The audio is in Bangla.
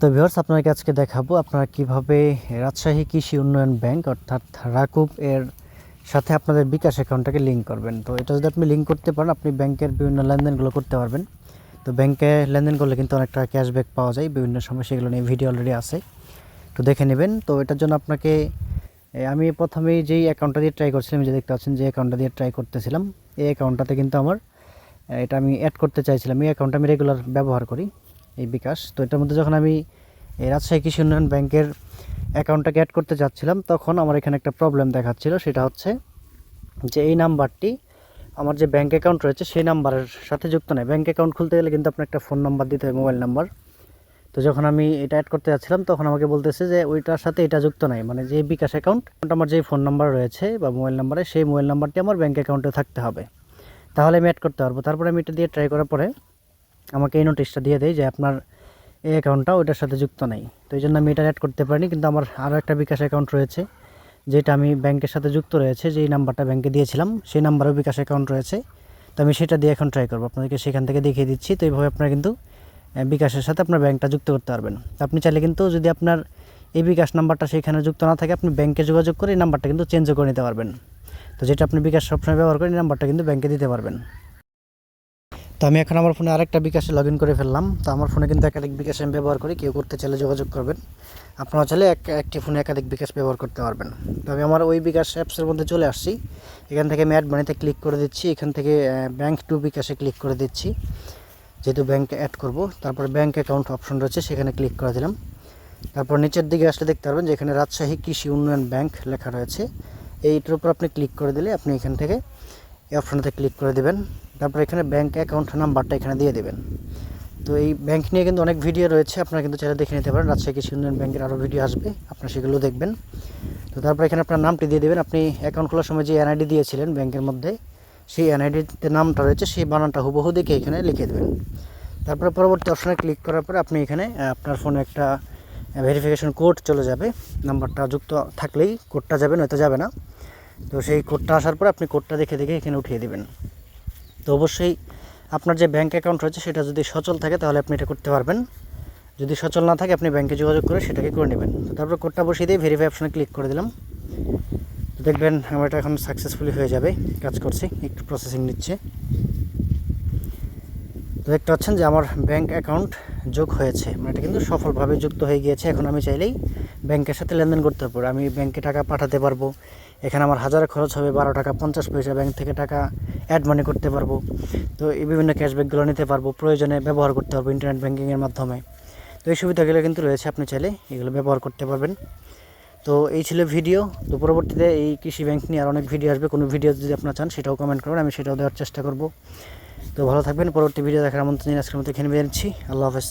তো ভিউয়ার্স আপনাকে আজকে দেখাবো আপনারা কীভাবে রাজশাহী কৃষি উন্নয়ন ব্যাংক, অর্থাৎ রাকুব এর সাথে আপনাদের বিকাশ অ্যাকাউন্টটাকে লিঙ্ক করবেন। তো এটা যদি আপনি লিঙ্ক করতে পারেন, আপনি ব্যাংকের বিভিন্ন লেনদেনগুলো করতে পারবেন। তো ব্যাংকে লেনদেন করলে কিন্তু অনেকটা ক্যাশব্যাক পাওয়া যায়, বিভিন্ন সময় সেগুলো নিয়ে ভিডিও অলরেডি আছে। তো দেখে নেবেন। তো এটার জন্য আপনাকে আমি প্রথমেই যেই অ্যাকাউন্টটা দিয়ে ট্রাই করছিলাম যে দেখতে পাচ্ছেন যে অ্যাকাউন্টটা দিয়ে ট্রাই করতেছিলাম, এই অ্যাকাউন্টটাতে কিন্তু আমার এটা আমি অ্যাড করতে চাইছিলাম। এই অ্যাকাউন্টটা আমি রেগুলার ব্যবহার করি। এই বিকাশ। তো এটার মধ্যে যখন আমি এই রাজশাহী কৃষি উন্নয়ন ব্যাংকের অ্যাকাউন্টটাকে অ্যাড করতে যাচ্ছিলাম, তখন আমার এখানে একটা প্রবলেম দেখাচ্ছিল, সেটা হচ্ছে যে এই নাম্বারটি, আমার যে ব্যাঙ্ক অ্যাকাউন্ট রয়েছে, সেই নাম্বারের সাথে যুক্ত নয়। ব্যাঙ্ক অ্যাকাউন্ট খুলতে গেলে কিন্তু আপনার একটা ফোন নাম্বার দিতে হয় মোবাইল নাম্বার তো যখন আমি এটা অ্যাড করতে যাচ্ছিলাম, তখন আমাকে বলতেছে যে ওইটার সাথে এটা যুক্ত নাই। মানে যে বিকাশ অ্যাকাউন্ট আমার যে ফোন নাম্বার রয়েছে বা মোবাইল নাম্বারে সেই মোবাইল নাম্বারটি আমার ব্যাঙ্ক অ্যাকাউন্টে থাকতে হবে। তাহলে আমি অ্যাড করতে পারব। তারপরে আমি এটা দিয়ে ট্রাই করার পরে আমাকে এই নোটিশটা দিয়ে দেয় যে আপনার এই অ্যাকাউন্টটা ওইটার সাথে যুক্ত নেই। তো এই জন্য আমি এটা অ্যাড করতে পারিনি, কিন্তু আমার আরও একটা বিকাশ অ্যাকাউন্ট রয়েছে, যেটা আমি ব্যাংকের সাথে যুক্ত রয়েছে, যেই নাম্বারটা ব্যাংকে দিয়েছিলাম, সেই নাম্বারেও বিকাশ অ্যাকাউন্ট রয়েছে। তো আমি সেটা দিয়ে এখন ট্রাই করব, আপনাদেরকে সেখান থেকে দেখিয়ে দিচ্ছি। তো এইভাবে আপনারা কিন্তু বিকাশের সাথে আপনার ব্যাংকটা যুক্ত করতে পারবেন। আপনি চাইলে কিন্তু যদি আপনার এই বিকাশ নাম্বারটা সেখানে যুক্ত না থাকে, আপনি ব্যাংকে যোগাযোগ করে এই নাম্বারটা কিন্তু চেঞ্জও করে নিতে পারবেন। তো যেটা আপনি বিকাশ সবসময় ব্যবহার করেন, এই নাম্বারটা কিন্তু ব্যাংকে দিতে পারবেন। তো আমি এখন আমার ফোনে আরেকটা বিকাশে লগ করে ফেললাম। তো আমার ফোনে কিন্তু একাধিক বিকাশ আমি ব্যবহার করি, কেউ করতে চাইলে যোগাযোগ করবেন। আপনারা চাইলে এক, একটি ফোনে একাধিক বিকাশ ব্যবহার করতে পারবেন। তো আমি আমার ওই বিকাশ অ্যাপসের মধ্যে চলে আসছি। এখান থেকে আমি অ্যাড মানিতে ক্লিক করে দিচ্ছি। এখান থেকে ব্যাংক টু বিকাশে ক্লিক করে দিচ্ছি। যেহেতু ব্যাংক অ্যাড করব, তারপর ব্যাংক অ্যাকাউন্ট অপশন রয়েছে, সেখানে ক্লিক করে দিলাম। তারপর নিচের দিকে আসলে দেখতে পারবেন যে এখানে রাজশাহী কৃষি উন্নয়ন ব্যাংক লেখা রয়েছে। এইটার উপর আপনি ক্লিক করে দিলে আপনি এখান থেকে এই অপশনটাতে ক্লিক করে দেবেন। তারপর এখানে ব্যাংক অ্যাকাউন্ট নাম্বারটা এখানে দিয়ে দেবেন। তো এই ব্যাংক নিয়ে কিন্তু অনেক ভিডিও রয়েছে, আপনারা কিন্তু চাইলে দেখে নিতে পারেন। রাজশাহী কৃষি উন্নয়ন ব্যাংকের আরও ভিডিও আসবে, আপনারা সেগুলো দেখবেন। তো তারপর এখানে আপনার নামটি দিয়ে দেবেন। আপনি অ্যাকাউন্ট খোলার সময় যে এনআইডি দিয়েছিলেন ব্যাংকের মধ্যে, সেই এনআইডিতে নামটা রয়েছে, সেই বানানটা হুবহু দেখে এখানে লিখে দেবেন। তারপরে পরবর্তী অপশনে ক্লিক করার পরে আপনি এখানে আপনার ফোনে একটা ভেরিফিকেশন কোড চলে যাবে। নাম্বারটা যুক্ত থাকলেই কোডটা যাবে, নয়তো যাবে না। তো সেই কোডটা আসার পর আপনি কোডটা দেখে দেখে এখানে উঠিয়ে দেবেন। তো অবশ্যই আপনার যে ব্যাঙ্ক অ্যাকাউন্ট রয়েছে সেটা যদি সচল থাকে তাহলে আপনি এটা করতে পারবেন। যদি সচল না থাকে আপনি ব্যাংকে যোগাযোগ করে সেটাকে করে নেবেন। তারপর কোডটা বসিয়ে দিয়ে ভেরিফাই অপশনে ক্লিক করে দিলাম। দেখবেন আমার এটা এখন সাকসেসফুলি হয়ে যাবে, কাজ করছি, একটু প্রসেসিং নিচ্ছে। তো দেখতে পাচ্ছেন যে আমার ব্যাংক অ্যাকাউন্ট যোগ হয়েছে। মানে এটা কিন্তু সফলভাবে যুক্ত হয়ে গিয়েছে। এখন আমি চাইলেই ব্যাংকের সাথে লেনদেন করতে পারব। আমি ব্যাংকে টাকা পাঠাতে পারব। এখানে আমার হাজার খরচ হবে বারো টাকা, পঞ্চাশ পয়সা ব্যাংক থেকে টাকা অ্যাড মানি করতে পারব। তো এই বিভিন্ন ক্যাশব্যাকগুলো নিতে পারব, প্রয়োজনে ব্যবহার করতে পারব ইন্টারনেট ব্যাঙ্কিংয়ের মাধ্যমে। তো এই সুবিধাগুলো কিন্তু রয়েছে, আপনি চাইলে এগুলো ব্যবহার করতে পারবেন। তো এই ছিল ভিডিও তো পরবর্তীতে এই কৃষি ব্যাংক নিয়ে আর অনেক ভিডিও আসবে। কোনো ভিডিও যদি আপনারা চান, সেটাও কমেন্ট করবেন, আমি সেটাও দেওয়ার চেষ্টা করব। তো ভালো থাকবেন, পরবর্তী ভিডিও দেখার আমন্ত্রণ আজকের মতো এখানে বেরোচ্ছি আল্লাহ হাফেজ।